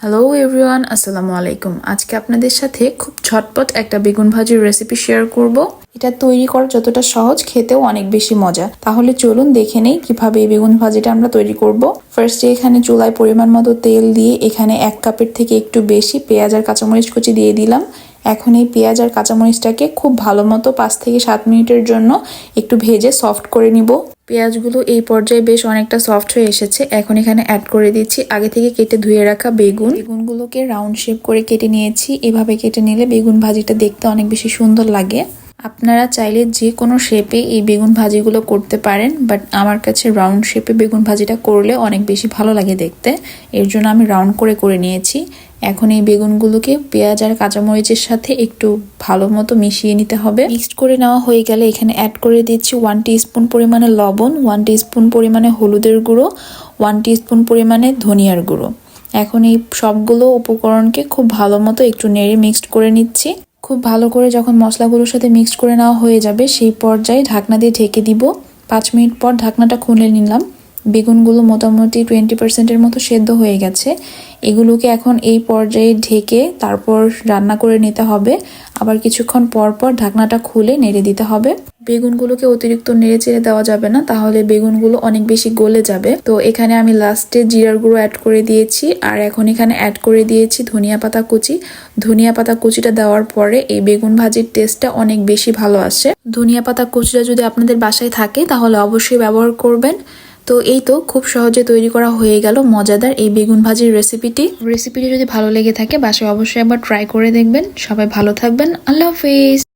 Hello everyone আসসালামু আলাইকুম। আজকে আপনাদের সাথে খুব ঝটপট একটা বেগুন ভাজির রেসিপি শেয়ার করব। এটা তৈরি করা যতটা সহজ, খেতেও অনেক বেশি মজা। তাহলে চলুন দেখে নেই কীভাবে এই বেগুন ভাজিটা আমরা তৈরি করব। ফার্স্টে এখানে চুলায় পরিমাণ মতো তেল দিয়ে এখানে এক কাপের থেকে একটু বেশি পেঁয়াজ আর কাঁচামরিচ কুচি দিয়ে দিলাম। এখন এই পেঁয়াজ আর কাঁচামরিচটাকে খুব ভালো মতো পাঁচ থেকে সাত মিনিটের জন্য একটু ভেজে সফট করে নিব। পেঁয়াজগুলো এই পর্যায়ে বেশ অনেকটা সফট হয়ে এসেছে। এখন এখানে অ্যাড করে দিচ্ছি আগে থেকে কেটে ধুয়ে রাখা বেগুন। বেগুনগুলোকে রাউন্ড শেপ করে কেটে নিয়েছি। এভাবে কেটে নিলে বেগুন ভাজিটা দেখতে অনেক বেশি সুন্দর লাগে। আপনারা চাইলে যে কোনো শেপে এই বেগুন ভাজিগুলো করতে পারেন বাট আমার কাছে রাউন্ড শেপে বেগুন ভাজিটা করলে অনেক বেশি ভালো লাগে দেখতে। এর জন্য আমি রাউন্ড করে করে নিয়েছি। এখন এই বেগুনগুলোকে পেঁয়াজ আর কাঁচামরিচের সাথে একটু ভালো মতো মিশিয়ে নিতে হবে। মিক্সড করে নেওয়া হয়ে গেলে এখানে অ্যাড করে দিচ্ছি ওয়ান স্পুন পরিমাণে লবণ ওয়ান স্পুন পরিমাণে হলুদের গুঁড়ো ওয়ান স্পুন পরিমাণে ধনিয়ার গুঁড়ো। এখন এই সবগুলো উপকরণকে খুব ভালো মতো একটু নেড়ে মিক্সড করে নিচ্ছি। খুব ভালো করে যখন মশলাগুলোর সাথে মিক্সড করে নেওয়া হয়ে যাবে, সেই পর্যায়ে ঢাকনা দিয়ে ঢেকে দিব। পাঁচ মিনিট পর ঢাকনাটা খুলে নিলাম। বেগুনগুলো মোটামুটি টোয়েন্টি পার্সেন্টের মতো সেদ্ধ হয়ে গেছে। এগুলোকে এখন এই পর্যায়ে ঢেকে তারপর রান্না করে নিতে হবে। আবার কিছুক্ষণ পর পর ঢাকনাটা খুলে নেড়ে দিতে হবে। বেগুনগুলোকে অতিরিক্ত নেড়ে চেড়ে দেওয়া যাবে না, তাহলে বেগুনগুলো অনেক বেশি গলে যাবে। তো এখানে আমি লাস্টে জিরার গুঁড়ো অ্যাড করে দিয়েছি, আর এখন এখানে অ্যাড করে দিয়েছি ধনিয়া পাতা কুচি। ধনিয়া পাতা কুচিটা দেওয়ার পরে এই বেগুন ভাজির টেস্টটা অনেক বেশি ভালো আসে। ধনিয়া পাতা কুচিটা যদি আপনাদের বাসায় থাকে, তাহলে অবশ্যই ব্যবহার করবেন। তো এই তো খুব সহজে তৈরি করা হয়ে গেল মজাদার এই বেগুন ভাজির রেসিপিটি রেসিপিটি যদি ভালো লেগে থাকে বাসায় অবশ্যই একবার ট্রাই করে দেখবেন। সবাই ভালো থাকবেন। আল্লাহ হাফিজ।